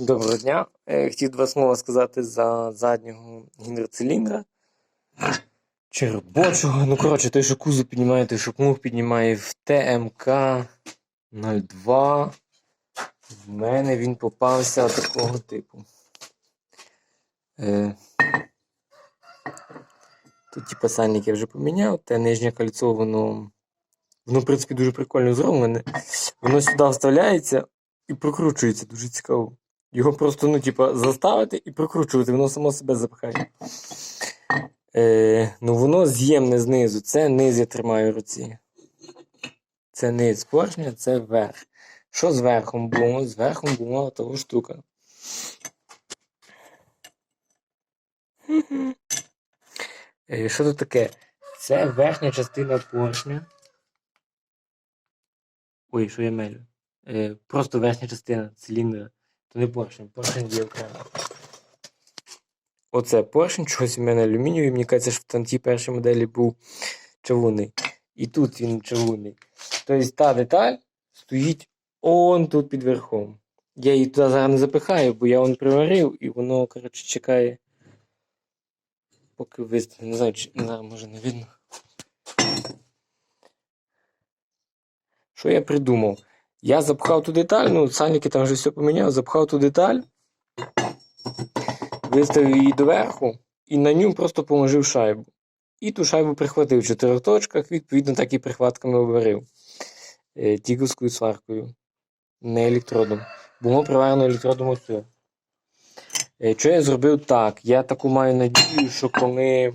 Доброго дня. Е, Хотів два слова сказати за заднього гідроциліндра. Чи робочого. Ну, коротше, той, що кузов піднімає, той, що плуг піднімає в ТМК 02. В мене він попався такого типу. Е, Тут ті пасальники я вже поміняв, те нижнє кольцо, воно, воно, в принципі, дуже прикольно зроблене. Воно сюди вставляється і прокручується, дуже цікаво. Його просто, ну, типа, заставити і прокручувати, воно само себе запихає. Е, ну, воно з'ємне знизу. Це низ я тримаю в руці. Це низ поршня, це верх. Що з верхом було? З верхом була того штука. Е, Що тут таке? Це верхня частина поршня. Ой, що я мелю? Е, просто верхня частина циліндра. То не поршень, поршень є окремо. Оце поршень, чогось у мене алюмінієвий, мені кажеться, що в там першій моделі був чавунний. І тут він чавунний. Тобто та деталь стоїть он тут під верхом. Я її туди зараз не запихаю, бо я он приварив і воно, коротше, чекає. Поки вистане. Не знаю, чи зараз може не видно. Що я придумав? Я запхав ту деталь, ну, сальники там вже все поміняв, запхав ту деталь, виставив її доверху і на ньому просто положив шайбу. І ту шайбу прихватив в чотирьох точках, відповідно, так і прихватками обварив. Е, тіковською сваркою. Не електродом. Було приварено електродом оцю. Е, що я зробив так? Я таку маю надію, що коли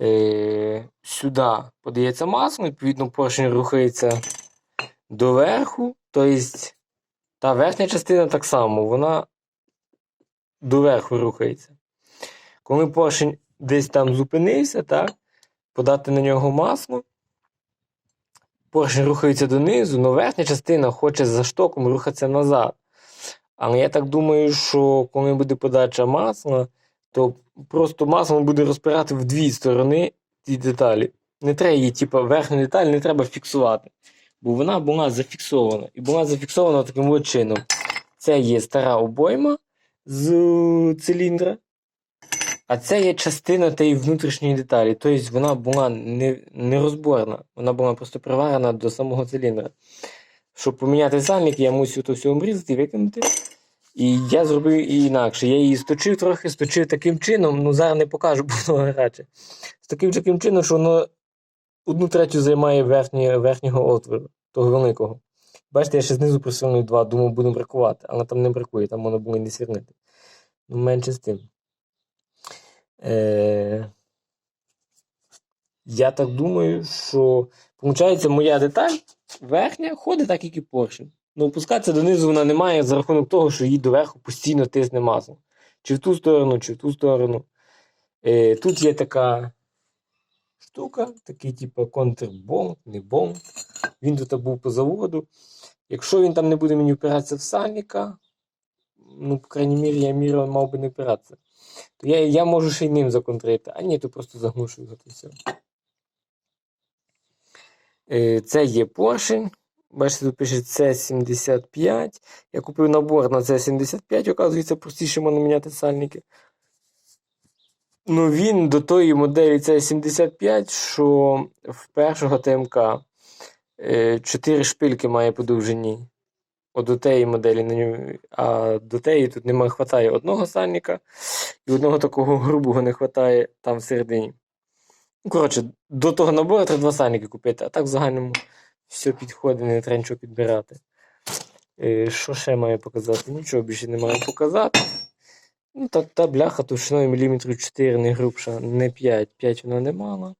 е, сюди подається масло, відповідно, поршень рухається доверху, тобто та верхня частина так само, вона доверху рухається. Коли поршень десь там зупинився, так, подати на нього масло, поршень рухається донизу, але верхня частина хоче за штоком рухатися назад. Але я так думаю, що коли буде подача масла, то просто масло буде розпирати в дві сторони ті деталі. Не треба її, типу, верхню деталь не треба фіксувати. Бо вона була зафіксована. І була зафіксована таким от чином. Це є стара обойма з циліндра, а це є частина тієї внутрішньої деталі. Тобто вона була не, нерозборна, вона була просто приварена до самого циліндра. Щоб поміняти сальник, я мусив то все обрізати і викинути. І я зробив і інакше. Я її сточив трохи, сточив таким чином, ну зараз не покажу, бо воно гаряче. З таким таким чином, що воно одну третю займає верхні, верхнього отвору, того великого. Бачите, я ще знизу присунув два, думав, буду бракувати, але там не бракує, там воно було не сірнити. Ну, менше з тим. Е... Я так думаю, що виходить, моя деталь верхня ходить так, як і поршень. Ну, опускатися донизу вона не має за рахунок того, що її доверху постійно тисне масло. Чи в ту сторону, чи в ту сторону. Е, Тут є така штука, такий, типу, контрбомб, не бомб. Він тут був по заводу. Якщо він там не буде мені впиратися в сальника, ну, по крайній мірі, я міряв, мав би не впиратися, то я, я можу ще й ним законтрити. А ні, то просто заглушую його все. Е, Це є поршень. Бачите, тут пише С75. Я купив набор на С75, оказується, простіше можна міняти сальники. Ну, він до тої моделі С75, що в першого ТМК 4 шпильки має по. От до тієї моделі а до тієї тут не вистачає одного сальника, і одного такого грубого не вистачає там всередині. Ну, коротше, до того набору треба два сальники купити, а так в загальному все підходить, не треба нічого підбирати. Е, Що ще маю показати? Нічого більше не маю показати. Ну, та, та бляха товщиною міліметрів 4 не грубша, не 5. 5 вона не мала.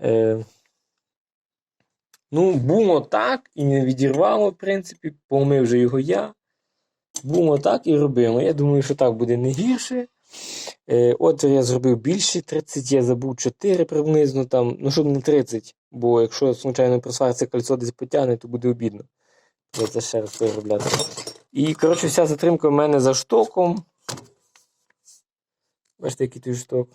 Е, ну, було так і не відірвало, в принципі, помив вже його я. Було так і робимо. Я думаю, що так буде не гірше. Е, отвір я зробив більше 30, я забув 4 приблизно там, ну щоб не 30, бо якщо случайно просвариться кольцо десь потягне, то буде обідно. Я це ще раз переробляти. І, коротше, вся затримка в мене за штоком. Бачите, який той шток.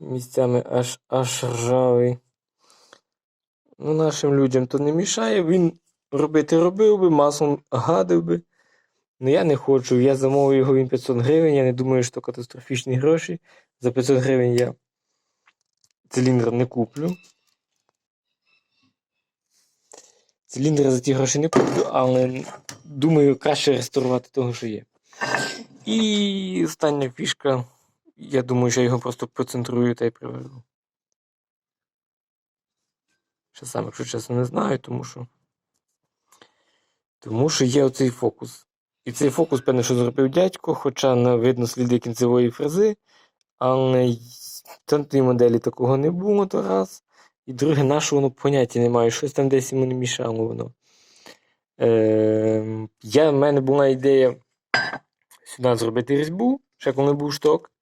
Місцями аж аж ржавий. Ну, нашим людям то не мішає. Він робити робив би, маслом гадив би. Ну я не хочу. Я замовив його він 500 гривень. Я не думаю, що катастрофічні гроші. За 500 гривень я циліндр не куплю. Циліндр за ті гроші не куплю, але думаю, краще реставрувати того, що є. І остання фішка. Я думаю, що я його просто процентрую та й приведу. Ще сам, якщо чесно, не знаю, тому що. Тому що є оцей фокус. І цей фокус, певне, що зробив дядько, хоча не видно сліди кінцевої фрези, але в тій моделі такого не було то раз. І друге, наше воно поняття немає, щось там десь йому не мішало воно. Е, я, в мене була ідея сюди зробити різьбу, ще коли був шток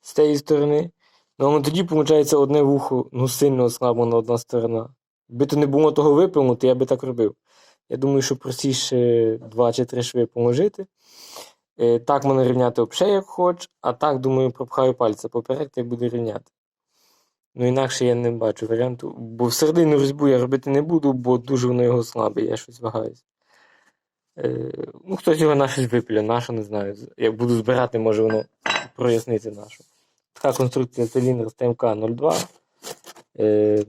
з цієї сторони. Ну, тоді, виходить, одне вухо ну, сильно ослаблена одна сторона. Якби то не було того випряму, то я би так робив. Я думаю, що простіше два чи три шви положити. Е, так можна рівняти взагалі, як хоч, а так, думаю, пропхаю пальця поперек та й буду рівняти. Ну, інакше я не бачу варіанту. Бо всередину різьбу я робити не буду, бо дуже воно його слабе, я щось вагаюсь. Е, ну, хтось його на щось випілє, нащо не знаю. Як буду збирати, може воно прояснити нашу. Така конструкція циліндр з ТМК 02. Е,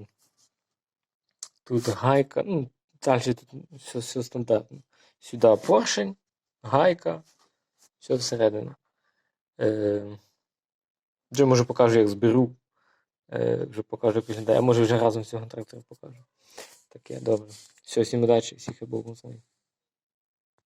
тут гайка. Ну, далі тут все, все стандартно. Сюди поршень, гайка, все всередину. Е, вже може покажу, як зберу. Вже покажу, як виглядає. А може вже разом з цього трактора покажу. Таке, добре. Все, всім удачі, всіх я Богу знаю.